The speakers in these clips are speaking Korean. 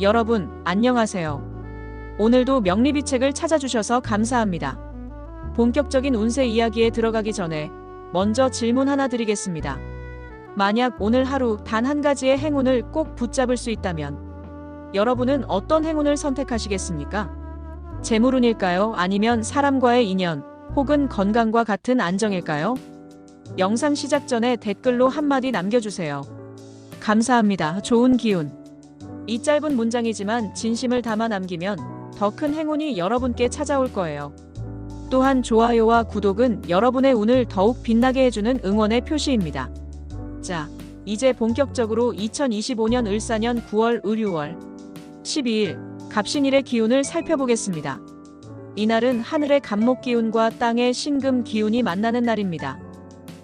여러분, 안녕하세요. 오늘도 명리비 책을 찾아주셔서 감사합니다. 본격적인 운세 이야기에 들어가기 전에 먼저 질문 하나 드리겠습니다. 만약 오늘 하루 단 한 가지의 행운을 꼭 붙잡을 수 있다면 여러분은 어떤 행운을 선택하시겠습니까? 재물운일까요? 아니면 사람과의 인연 혹은 건강과 같은 안정일까요? 영상 시작 전에 댓글로 한마디 남겨주세요. 감사합니다. 좋은 기운. 이 짧은 문장이지만 진심을 담아 남기면 더 큰 행운이 여러분께 찾아올 거예요. 또한 좋아요와 구독은 여러분의 운을 더욱 빛나게 해주는 응원의 표시입니다. 자, 이제 본격적으로 2025년 을사년 9월 의류월 12일 갑신일의 기운을 살펴보겠습니다. 이날은 하늘의 간목 기운과 땅의 신금 기운이 만나는 날입니다.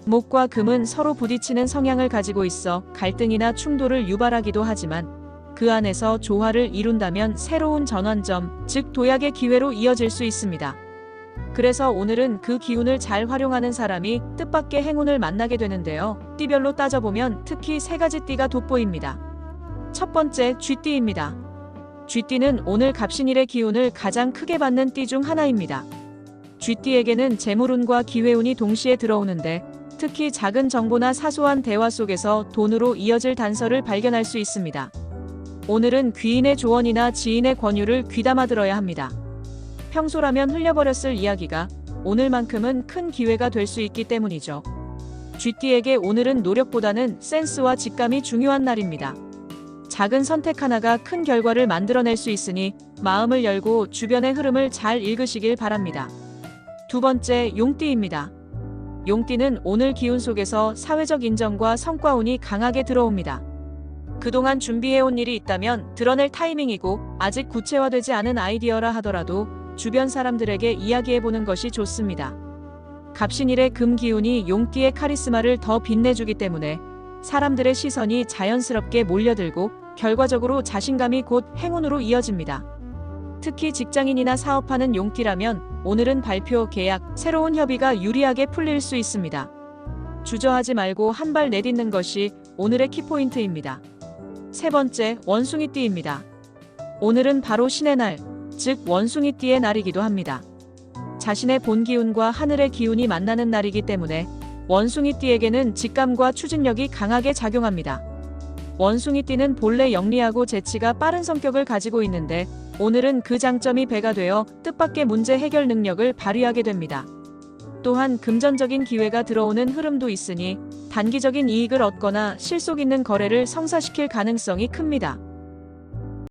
목과 금은 서로 부딪히는 성향을 가지고 있어 갈등이나 충돌을 유발하기도 하지만 그 안에서 조화를 이룬다면 새로운 전환점, 즉 도약의 기회로 이어질 수 있습니다. 그래서 오늘은 그 기운을 잘 활용하는 사람이 뜻밖의 행운을 만나게 되는데요. 띠별로 따져보면 특히 세 가지 띠가 돋보입니다. 첫 번째, 쥐띠입니다. 쥐띠는 오늘 갑신일의 기운을 가장 크게 받는 띠 중 하나입니다. 쥐띠에게는 재물운과 기회운이 동시에 들어오는데 특히 작은 정보나 사소한 대화 속에서 돈으로 이어질 단서를 발견할 수 있습니다. 오늘은 귀인의 조언이나 지인의 권유를 귀담아 들어야 합니다. 평소라면 흘려버렸을 이야기가 오늘만큼은 큰 기회가 될 수 있기 때문이죠. 쥐띠에게 오늘은 노력보다는 센스와 직감이 중요한 날입니다. 작은 선택 하나가 큰 결과를 만들어낼 수 있으니 마음을 열고 주변의 흐름을 잘 읽으시길 바랍니다. 두 번째, 용띠입니다. 용띠는 오늘 기운 속에서 사회적 인정과 성과운이 강하게 들어옵니다. 그동안 준비해온 일이 있다면 드러낼 타이밍이고 아직 구체화되지 않은 아이디어라 하더라도 주변 사람들에게 이야기해보는 것이 좋습니다. 갑신일의 금 기운이 용띠의 카리스마를 더 빛내주기 때문에 사람들의 시선이 자연스럽게 몰려들고 결과적으로 자신감이 곧 행운으로 이어집니다. 특히 직장인이나 사업하는 용띠라면 오늘은 발표, 계약, 새로운 협의가 유리하게 풀릴 수 있습니다. 주저하지 말고 한 발 내딛는 것이 오늘의 키포인트입니다. 세 번째, 원숭이띠입니다. 오늘은 바로 신의 날, 즉 원숭이띠의 날이기도 합니다. 자신의 본 기운과 하늘의 기운이 만나는 날이기 때문에 원숭이띠에게는 직감과 추진력이 강하게 작용합니다. 원숭이띠는 본래 영리하고 재치가 빠른 성격을 가지고 있는데 오늘은 그 장점이 배가 되어 뜻밖의 문제 해결 능력을 발휘하게 됩니다. 또한 금전적인 기회가 들어오는 흐름도 있으니 단기적인 이익을 얻거나 실속 있는 거래를 성사시킬 가능성이 큽니다.